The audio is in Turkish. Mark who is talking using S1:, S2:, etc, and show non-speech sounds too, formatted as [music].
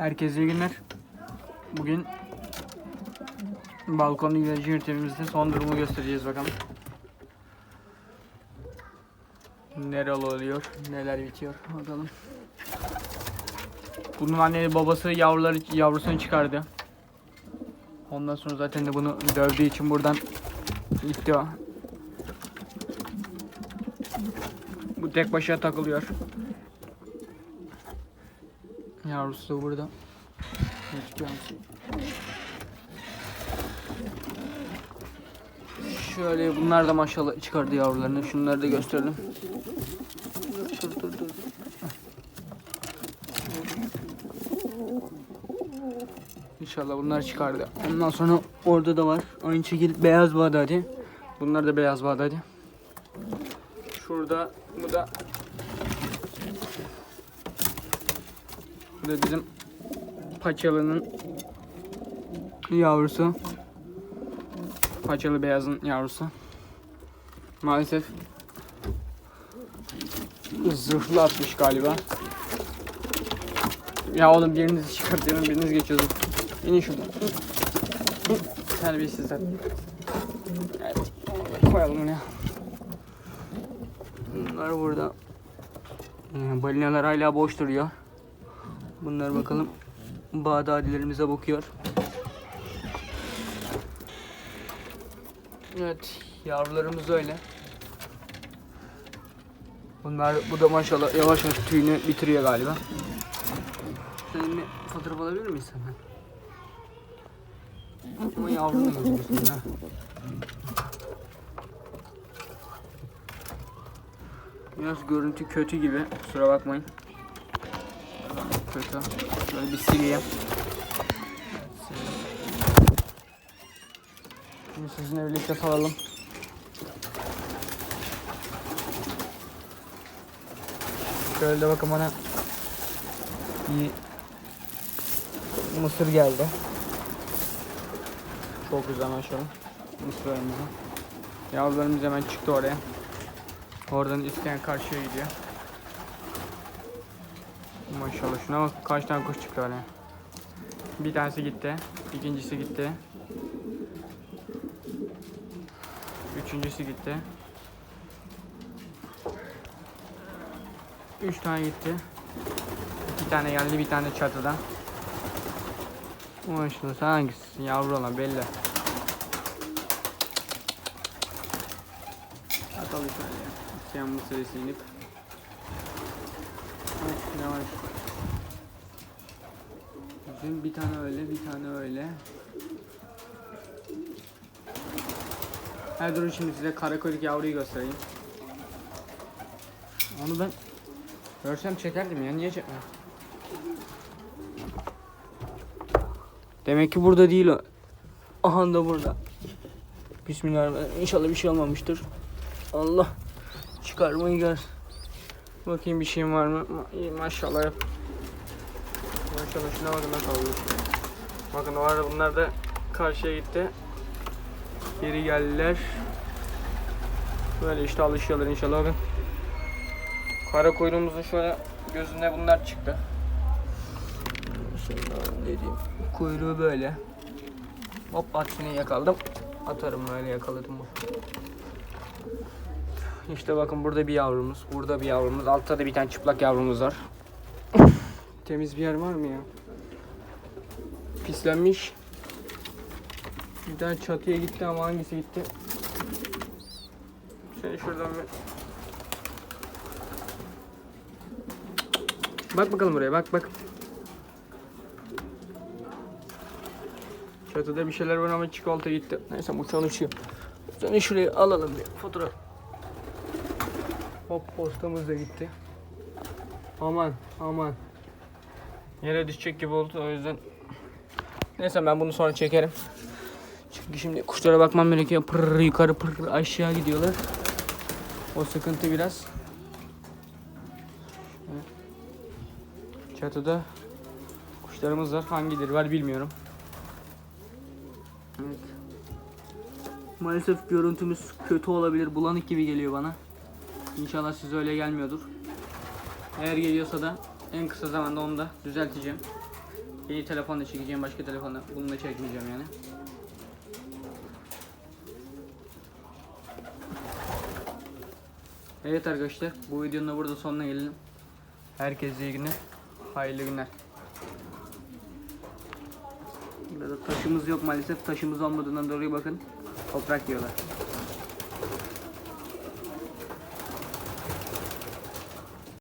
S1: Herkese iyi günler. Bugün balkon ilacı yöntemimizde son durumu göstereceğiz bakalım. Neler oluyor, neler bitiyor bakalım. Bunun annesi babası yavruları yavrusunu çıkardı. Ondan sonra zaten de bunu dövdüğü için buradan gitti o. Bu tek başına takılıyor. Yavrusu da burada. Şöyle bunlar da maşallah çıkardı yavrularını. Şunları da gösterelim. Dur dur dur. İnşallah bunlar çıkardı. Ondan sonra orada da var. Aynı şekilde beyaz bağdadi. Bunlar da beyaz bağdadi. Şurada bu da da bizim paçalının yavrusu. Paçalı beyazın yavrusu. Maalesef zırhlı atmış galiba. Ya oğlum biriniz çıkartıyorum biriniz geçiyorsunuz. İnin şuradan. Terbiyesizler. Evet. Koyalım ya. Bunlar burada. Ee, Balinalar hala boş duruyor. Bunlar bakalım Bağdadilerimize bakıyor. Evet, yavrularımız öyle. Bunlar bu da maşallah yavaş yavaş tüyünü bitiriyor galiba. Senin bir fotoğraf alabilir miyiz senden? Ama yavrunu gözüküyorsun. Biraz görüntü kötü gibi. Kusura bakmayın. Kötü. Şöyle bir sileyim. Şimdi sizinle birlikte salalım. Şöyle bakın bana bir mısır geldi. Çok güzel maşallah. Mısırlarımızı. Yavrularımız hemen çıktı oraya. Oradan isteyen karşıya gidiyor. Maşallah şuna bak kaç tane kuş çıktı oraya. Bir tanesi gitti. ikincisi gitti. Üçüncüsü gitti. Üç tane gitti. İki tane geldi bir tane çatıda. Maşallah sen hangisisin yavru olan belli. Atalım şöyle mısırı sinip. Evet, yavaş. Bizim bir tane öyle, bir tane öyle. Her durun şimdi size karakolik yavruyu göstereyim. Onu ben görsem çekerdim ya, niye çekmiyorum? Demek ki burada değil o. Aha da burada. Bismillahirrahmanirrahim. İnşallah bir şey olmamıştır. Allah çıkarmayı gör. Bakayım bir şeyim var mı? İyi maşallah. Maşallah şuna bakın nasıl olmuş. Bakın o arada bunlar da karşıya gitti. Geri geldiler. Böyle işte alışıyorlar inşallah bakın. Kara kuyruğumuzun şöyle gözünde bunlar çıktı. Ne diyeyim. Kuyruğu böyle. Hop aksine yakaladım. Atarım böyle yakaladım bu. İşte bakın burada bir yavrumuz, burada bir yavrumuz, altta da bir tane çıplak yavrumuz var. [laughs] Temiz bir yer var mı ya? Pislenmiş. Bir tane çatıya gitti ama hangisi gitti? Şöyle şuradan bir... Bak bakalım buraya, bak bak. Çatıda bir şeyler var ama çikolata gitti. Neyse bu çalışıyor. Seni şuraya alalım bir fotoğraf. Hop postamız da gitti. Aman aman. Yere düşecek gibi oldu o yüzden. Neyse ben bunu sonra çekerim. Çünkü şimdi kuşlara bakmam gerekiyor. Pırr yukarı pırr aşağı gidiyorlar. O sıkıntı biraz. Çatıda kuşlarımız var. Hangileri var bilmiyorum. Evet. Maalesef görüntümüz kötü olabilir. Bulanık gibi geliyor bana. İnşallah size öyle gelmiyordur. Eğer geliyorsa da en kısa zamanda onu da düzelteceğim. Yeni telefonla çekeceğim başka telefonla. Bununla çekmeyeceğim yani. Evet arkadaşlar bu videonun da burada sonuna gelelim. Herkese iyi günler. Hayırlı günler. Burada taşımız yok maalesef. Taşımız olmadığından dolayı bakın. Toprak yiyorlar.